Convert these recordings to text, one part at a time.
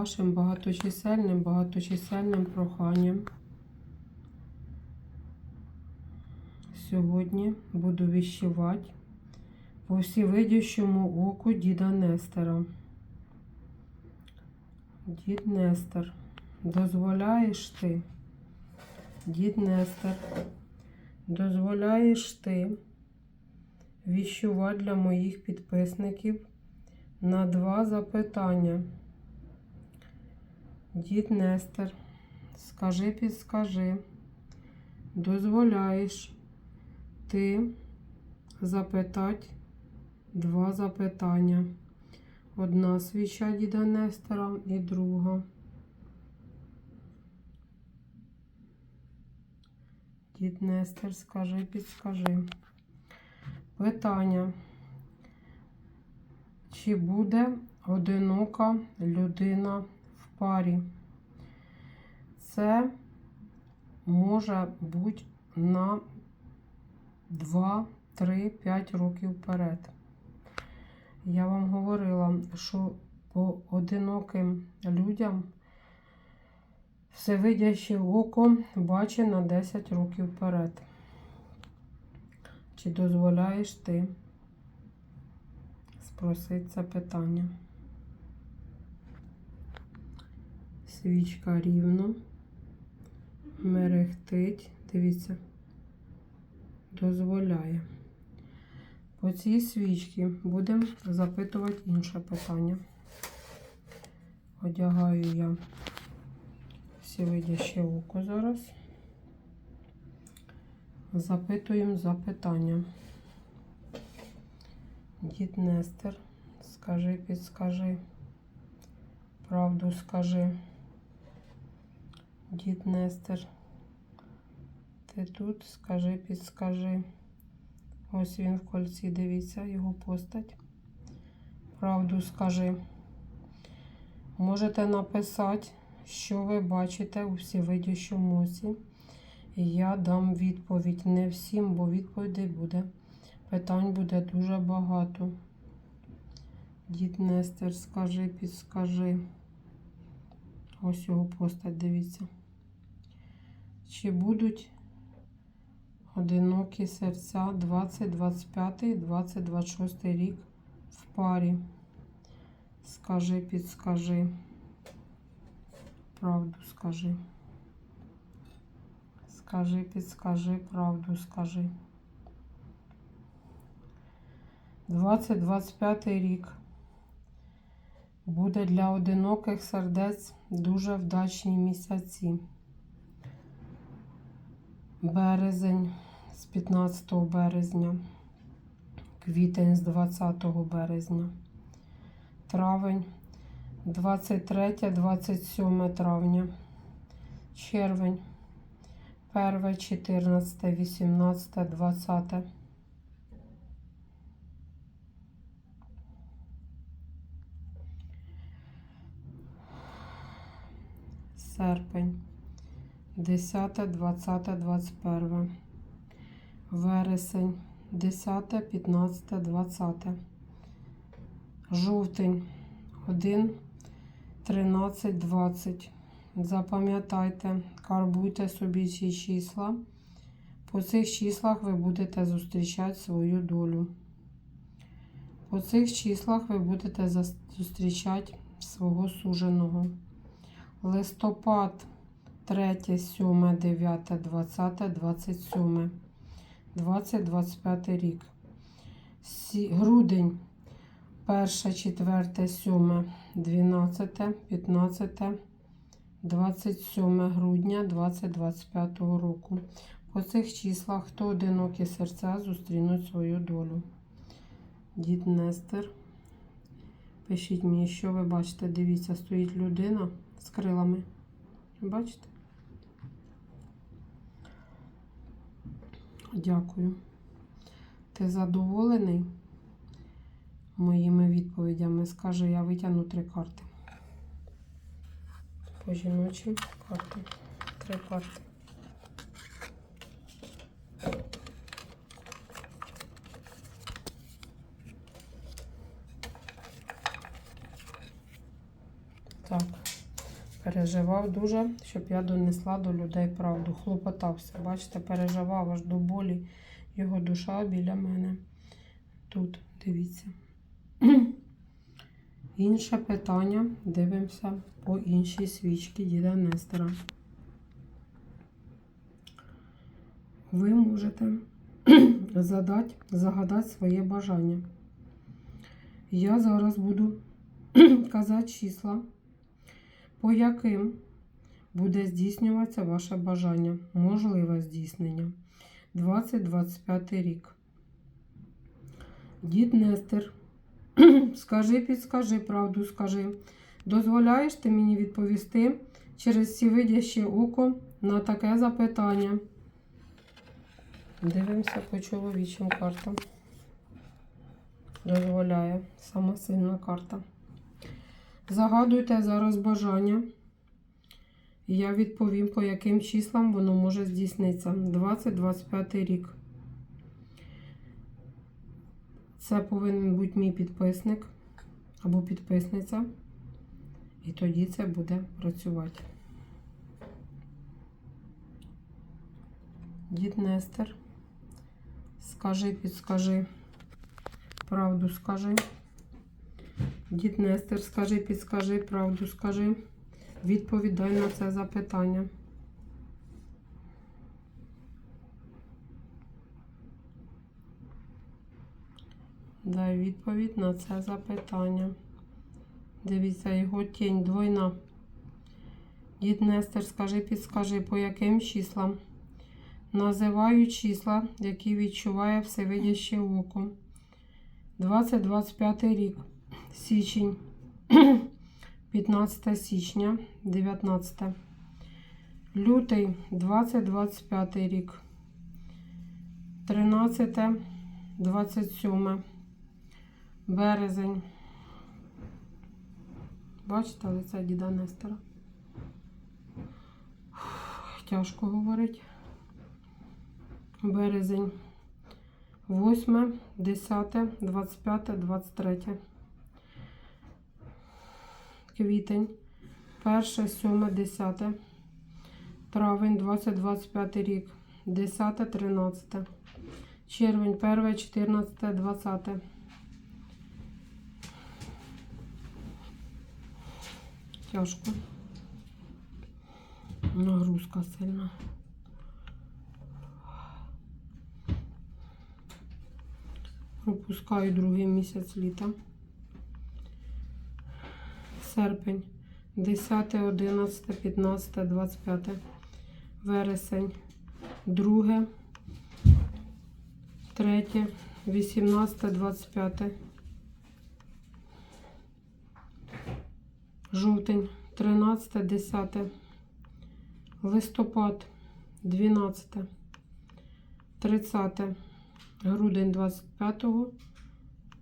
вашим багаточисельним, багаточисельним проханням. Сьогодні буду віщувати по всівидящому оку діда Нестера. Дід Нестер, дозволяєш ти, дід Нестер, дозволяєш ти віщувати для моїх підписників на два запитання. Дід Нестер, скажи, підскажи, дозволяєш ти запитати два запитання. Одна свіча діда Нестора і друга. Дід Нестер, скажи, підскажи. Питання. Чи буде одинока людина парі? Це може бути на 2, 3, 5 років вперед. Я вам говорила, що по одиноким людям всевидяще око бачить на 10 років вперед. Чи дозволяєш ти спросити це питання? Свічка рівно, мерехтить, дивіться, дозволяє. По цій свічці будемо запитувати інше питання. Одягаю я всевидяще око зараз. Запитуємо запитання. Дід Нестер, скажи, підскажи. Правду скажи. Дід Нестер. Ти тут, скажи, підскажи. Ось він в кольці, дивіться, його постать. Правду скажи. Можете написати, що ви бачите у всевидящому осі. І я дам відповідь. Не всім, бо відповідей буде. Питань буде дуже багато. Дід Нестер, скажи, підскажи. Ось його постать, дивіться. Чи будуть одинокі серця 2025, 2026 рік в парі? Скажи, підскажи. Правду скажи. Скажи, підскажи, правду скажи. 2025 рік буде для одиноких сердець дуже вдачні місяці. Березень з 15 березня, квітень з 20 березня, травень 23-27 травня, червень 1, 14, 18, 20. Серпень 10, 20, 21. Вересень 10, 15, 20. Жовтень 1, 13, 20. Запам'ятайте, карбуйте собі ці числа. По цих числах ви будете зустрічати свою долю. По цих числах ви будете зустрічати свого суженого. Листопад 3, 7, 9, 20, 27, 20, 25 рік. Грудень 1, 4, 7, 12, 15, 27 грудня 2025 року. По цих числах, хто одинокі серця зустрінуть свою долю. Дід Нестер. Пишіть мені, що ви бачите. Дивіться, стоїть людина з крилами. Бачите? Дякую. Ти задоволений моїми відповідями? Скажи, я витягну три карти. По жіночі карти. Три карти. Так. Переживав дуже, щоб я донесла до людей правду. Хлопотався. Бачите, переживав аж до болі його душа біля мене. Тут, дивіться. Інше питання. Дивимося по іншій свічці діда Нестора. Ви можете задати, загадати своє бажання. Я зараз буду казати числа, по яким буде здійснюватися ваше бажання, можливе здійснення. 20-25 рік. Дід Нестер, скажи, підскажи, правду скажи. Дозволяєш ти мені відповісти через всівидяще око на таке запитання? Дивимося по чоловічим картам. Дозволяє сама сильна карта. Загадуйте зараз бажання. Я відповім, по яким числам воно може здійснитися. 20-25 рік. Це повинен бути мій підписник або підписниця. І тоді це буде працювати. Дід Нестер. Скажи, підскажи. Правду скажи. Дід Нестер, скажи, підскажи, правду скажи. Відповідай на це запитання. Дай відповідь на це запитання. Дивіться, його тінь двойна. Дід Нестер, скажи, підскажи, по яким числам? Називаю числа, які відчуває всевидяще око. 20-25 рік. Січень. 15 січня, 19. Лютий 20-25 рік. 13, 27. Березень. Бачите лице діда Нестора? Тяжко говорить. Березень. 8, 10, 25, 23. Квітень. 1, 7, 10. Травень, 20, 25 рік. 10, 13. Червень, 1, 14, 20. Тяжко. Нагрузка сильна. Пропускаю другий місяць літа. Серпень. 10, 11, 15, 25. Вересень. 2, 3, 18, 25. Жовтень. 13, 10. Листопад. 12. 30. Грудень 25,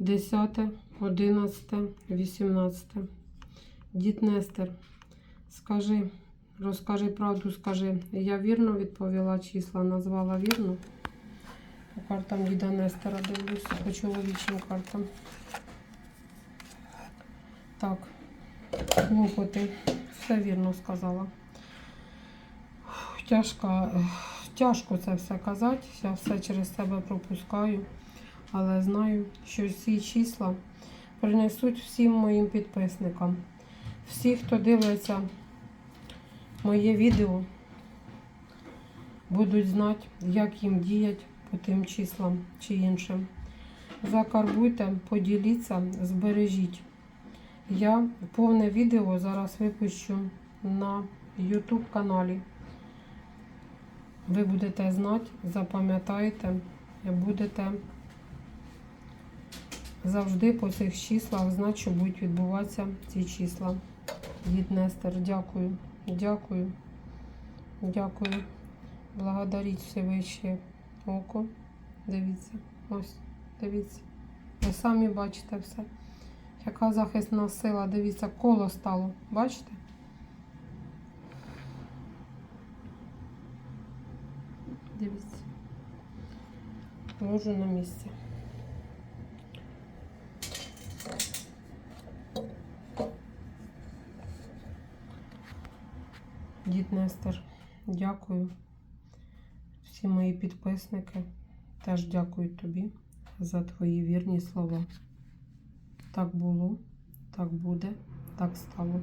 10, 11, 18. Дід Нестер, скажи, розкажи правду, скажи. Я вірно відповіла числа, назвала вірно. По картам діда Нестера дивлюся, по чоловічим картам. Так, клопоти. Все вірно сказала. Тяжка. Тяжко це все казати, я все через себе пропускаю, але знаю, що ці числа принесуть всім моїм підписникам. Всі, хто дивиться моє відео, будуть знати, як їм діяти по тим числам чи іншим. Закарбуйте, поділіться, збережіть. Я повне відео зараз випущу на YouTube каналі. Ви будете знати, запам'ятаєте, будете завжди по цих числах знати, що будуть відбуватися ці числа. Дід Нестер, дякую, дякую, дякую. Благодаріть Всевище око. Дивіться, ось, дивіться. Ви самі бачите все. Яка захисна сила, дивіться, коло стало. Бачите? Дивіться. Ложу на місце. Дід Нестер, дякую. Всі мої підписники теж дякую тобі за твої вірні слова. Так було, так буде, так стало.